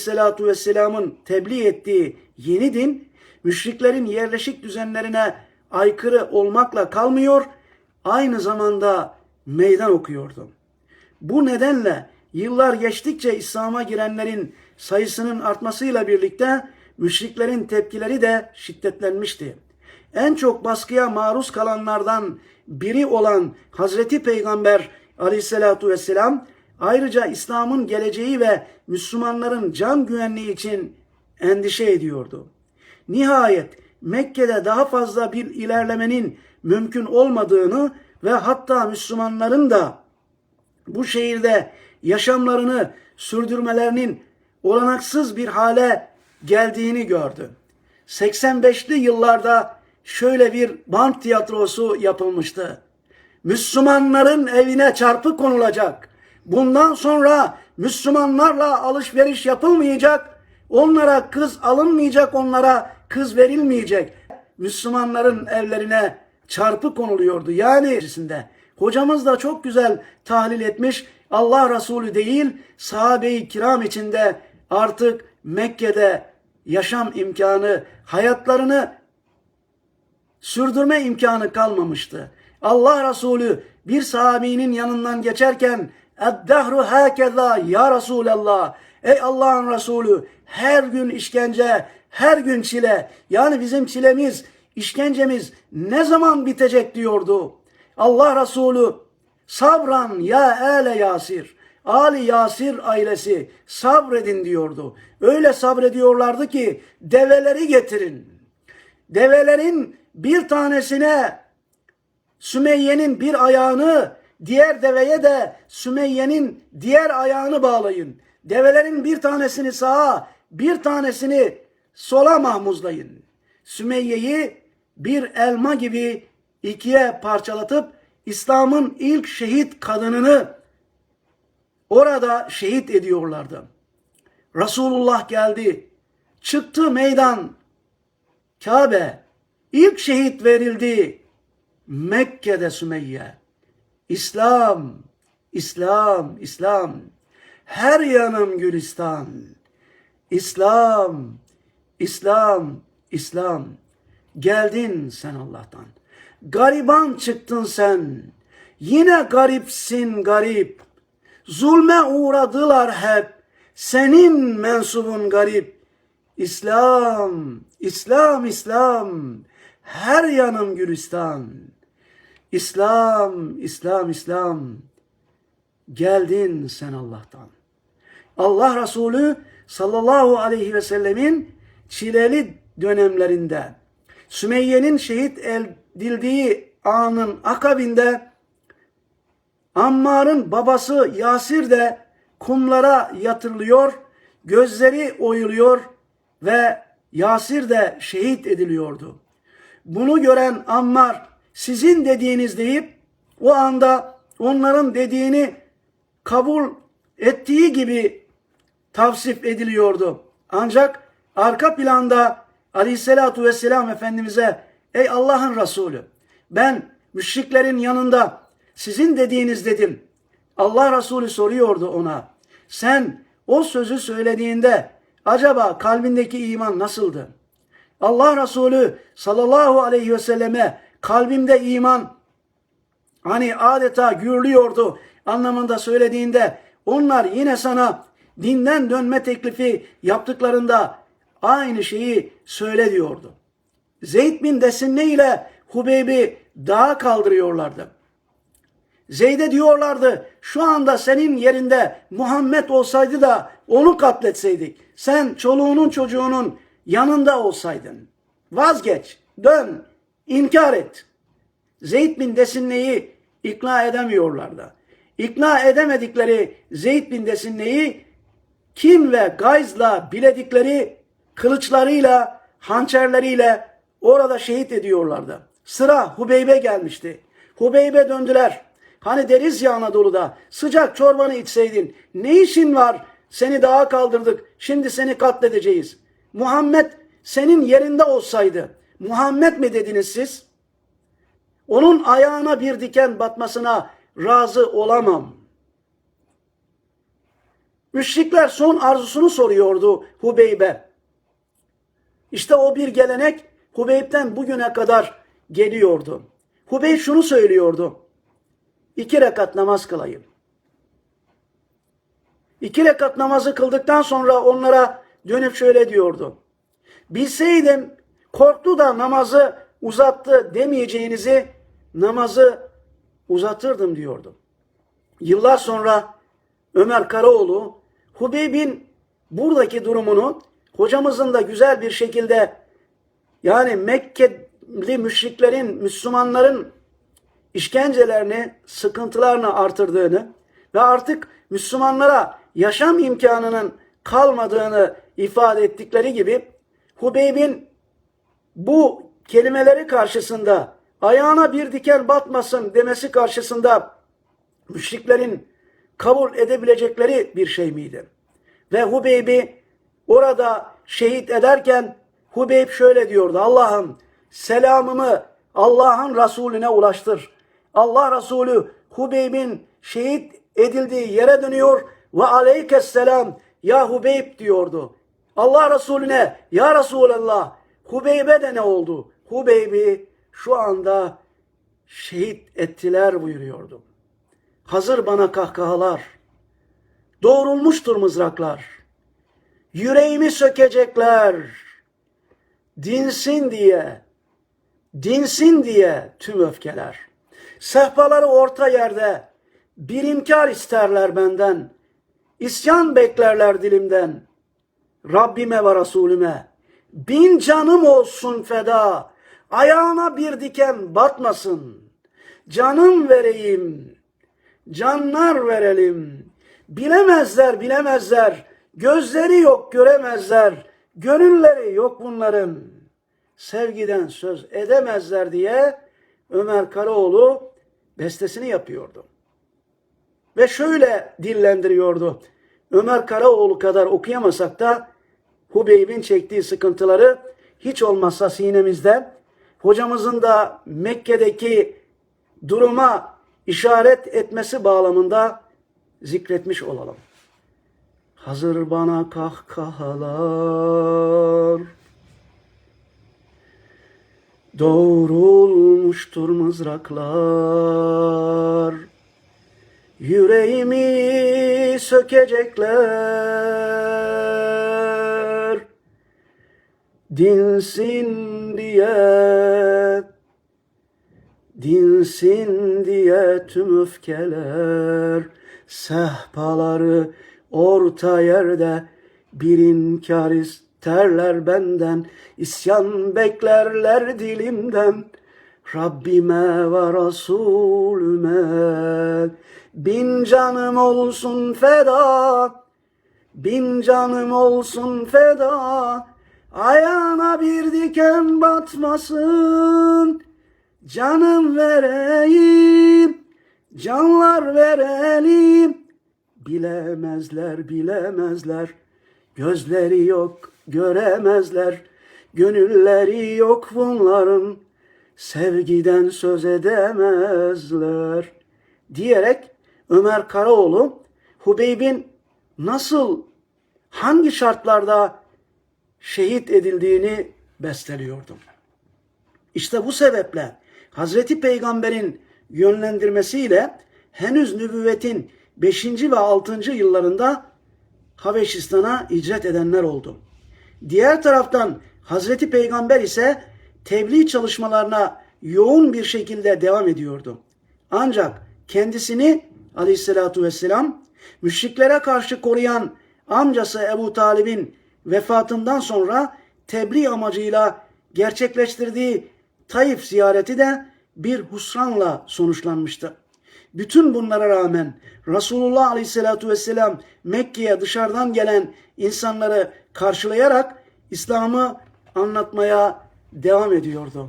Aleyhisselatu Vesselam'ın tebliğ ettiği yeni din, müşriklerin yerleşik düzenlerine aykırı olmakla kalmıyor, aynı zamanda meydan okuyordu. Bu nedenle yıllar geçtikçe İslam'a girenlerin sayısının artmasıyla birlikte müşriklerin tepkileri de şiddetlenmişti. En çok baskıya maruz kalanlardan biri olan Hazreti Peygamber aleyhissalatu vesselam ayrıca İslam'ın geleceği ve Müslümanların can güvenliği için endişe ediyordu. Nihayet Mekke'de daha fazla bir ilerlemenin mümkün olmadığını ve hatta Müslümanların da bu şehirde yaşamlarını sürdürmelerinin olanaksız bir hale geldiğini gördü. 85'li yıllarda şöyle bir bank tiyatrosu yapılmıştı. Müslümanların evine çarpı konulacak. Bundan sonra Müslümanlarla alışveriş yapılmayacak. Onlara kız alınmayacak, onlara kız verilmeyecek. Müslümanların evlerine çarpı konuluyordu. Yani içerisinde. Hocamız da çok güzel tahlil etmiş. Allah Resulü değil, sahabe-i kiram içinde artık Mekke'de yaşam imkanı, hayatlarını sürdürme imkanı kalmamıştı. Allah Resulü bir sahabinin yanından geçerken Eddehru hâkeza ya Resulallah. Ey Allah'ın Resulü her gün işkence, her gün çile. Yani bizim çilemiz, işkencemiz ne zaman bitecek diyordu. Allah Resulü sabran ya ele Yasir. Ali Yasir ailesi sabredin diyordu. Öyle sabrediyorlardı ki develeri getirin. Develerin bir tanesine Sümeyye'nin bir ayağını diğer deveye de Sümeyye'nin diğer ayağını bağlayın. Develerin bir tanesini sağa, bir tanesini sola mahmuzlayın. Sümeyye'yi bir elma gibi ikiye parçalatıp İslam'ın ilk şehit kadınını orada şehit ediyorlardı. Resulullah geldi. Çıktı meydan. Kabe. ilk şehit verildi. Mekke'de Sümeyye. İslam, İslam, İslam. Her yanım Gülistan. İslam, İslam, İslam. Geldin sen Allah'tan. Gariban çıktın sen. Yine garipsin garip. Zulme uğradılar hep. Senin mensubun garip. İslam, İslam, İslam. Her yanım Gülistan. İslam, İslam, İslam. Geldin sen Allah'tan. Allah Resulü sallallahu aleyhi ve sellemin çileli dönemlerinde Sümeyye'nin şehit edildiği anın akabinde Ammar'ın babası Yasir de kumlara yatırılıyor, gözleri oyuluyor ve Yasir de şehit ediliyordu. Bunu gören Ammar sizin dediğiniz deyip o anda onların dediğini kabul ettiği gibi tavsif ediliyordu. Ancak arka planda aleyhissalatu vesselam Efendimiz'e ey Allah'ın Resulü ben müşriklerin yanında sizin dediğiniz dedim. Allah Resulü soruyordu ona. Sen o sözü söylediğinde acaba kalbindeki iman nasıldı? Allah Resulü sallallahu aleyhi ve selleme kalbimde iman hani adeta gürlüyordu anlamında söylediğinde onlar yine sana dinden dönme teklifi yaptıklarında aynı şeyi söyle diyordu. Zeyd bin Desinne ile Hubeyb'i dağa kaldırıyorlardı. Zeyd'e diyorlardı şu anda senin yerinde Muhammed olsaydı da onu katletseydik. Sen çoluğunun çocuğunun yanında olsaydın. Vazgeç, dön, inkar et. Zeyd bin Desinne'yi ikna edemiyorlardı. İkna edemedikleri Zeyd bin Desinne'yi kim ve gayzla biledikleri kılıçlarıyla, hançerleriyle orada şehit ediyorlardı. Sıra Hubeybe gelmişti. Hubeybe döndüler. Hani deriz ya Anadolu'da sıcak çorbanı içseydin ne işin var seni dağa kaldırdık şimdi seni katledeceğiz. Muhammed senin yerinde olsaydı Muhammed mi dediniz siz? Onun ayağına bir diken batmasına razı olamam. Müşrikler son arzusunu soruyordu Hubeybe. İşte o bir gelenek Hubeyb'den bugüne kadar geliyordu. Hubeyb şunu söylüyordu. İki rekat namaz kılayım. İki rekat namazı kıldıktan sonra onlara dönüp şöyle diyordu. Bilseydim korktu da namazı uzattı demeyeceğinizi namazı uzatırdım diyordu. Yıllar sonra Ömer Karaoğlu Hubeyb'in buradaki durumunu hocamızın da güzel bir şekilde yani Mekkeli müşriklerin, Müslümanların işkencelerini, sıkıntılarını artırdığını ve artık Müslümanlara yaşam imkanının kalmadığını ifade ettikleri gibi Hubeyb'in bu kelimeleri karşısında ayağına bir diken batmasın demesi karşısında müşriklerin kabul edebilecekleri bir şey miydi? Ve Hubeyb'i orada şehit ederken Hubeyb şöyle diyordu. Allah'ım selamımı Allah'ın Resulüne ulaştır. Allah Resulü Hubeyb'in şehit edildiği yere dönüyor ve aleykesselam ya Hubeyb diyordu. Allah Resulüne ya Resulallah Hubeyb'e de ne oldu? Hubeyb'i şu anda şehit ettiler buyuruyordu. Hazır bana kahkahalar. Doğrulmuştur mızraklar. Yüreğimi sökecekler. Dinsin diye, dinsin diye tüm öfkeler. Sehpaları orta yerde bir inkar isterler benden. İsyan beklerler dilimden. Rabbime ve Resulüme bin canım olsun feda. Ayağına bir diken batmasın. Canım vereyim. Canlar verelim. Bilemezler, bilemezler. Gözleri yok, göremezler. Gönülleri yok bunların. Sevgiden söz edemezler diye Ömer Karaoğlu bestesini yapıyordu. Ve şöyle dillendiriyordu. Ömer Karaoğlu kadar okuyamasak da Hubeyb'in çektiği sıkıntıları hiç olmazsa sinemizde hocamızın da Mekke'deki duruma işaret etmesi bağlamında zikretmiş olalım. Hazır bana kahkahalar. Doğrulmuştur mızraklar. Yüreğimi sökecekler Dinsin diye Dinsin diye tüm öfkeler Sehpaları orta yerde. Bir inkar isterler benden isyan beklerler dilimden. Rabbime ve Resulüme Bin canım olsun feda Bin canım olsun feda Ayağına bir diken batmasın. Canım vereyim Canlar verelim. Bilemezler bilemezler. Gözleri yok göremezler. Gönülleri yok bunların. Sevgiden söz edemezler. Diyerek Ömer Karaoğlu Hubeyb'in nasıl hangi şartlarda şehit edildiğini besteliyordu. İşte bu sebeple Hazreti Peygamber'in yönlendirmesiyle henüz nübüvvetin 5. ve 6. yıllarında Habeşistan'a hicret edenler oldu. Diğer taraftan Hazreti Peygamber ise tebliğ çalışmalarına yoğun bir şekilde devam ediyordu. Ancak kendisini aleyhissalatu vesselam müşriklere karşı koruyan amcası Ebu Talib'in vefatından sonra tebliğ amacıyla gerçekleştirdiği Taif ziyareti de bir husranla sonuçlanmıştı. Bütün bunlara rağmen Resulullah Aleyhisselatü Vesselam Mekke'ye dışarıdan gelen insanları karşılayarak İslam'ı anlatmaya devam ediyordu.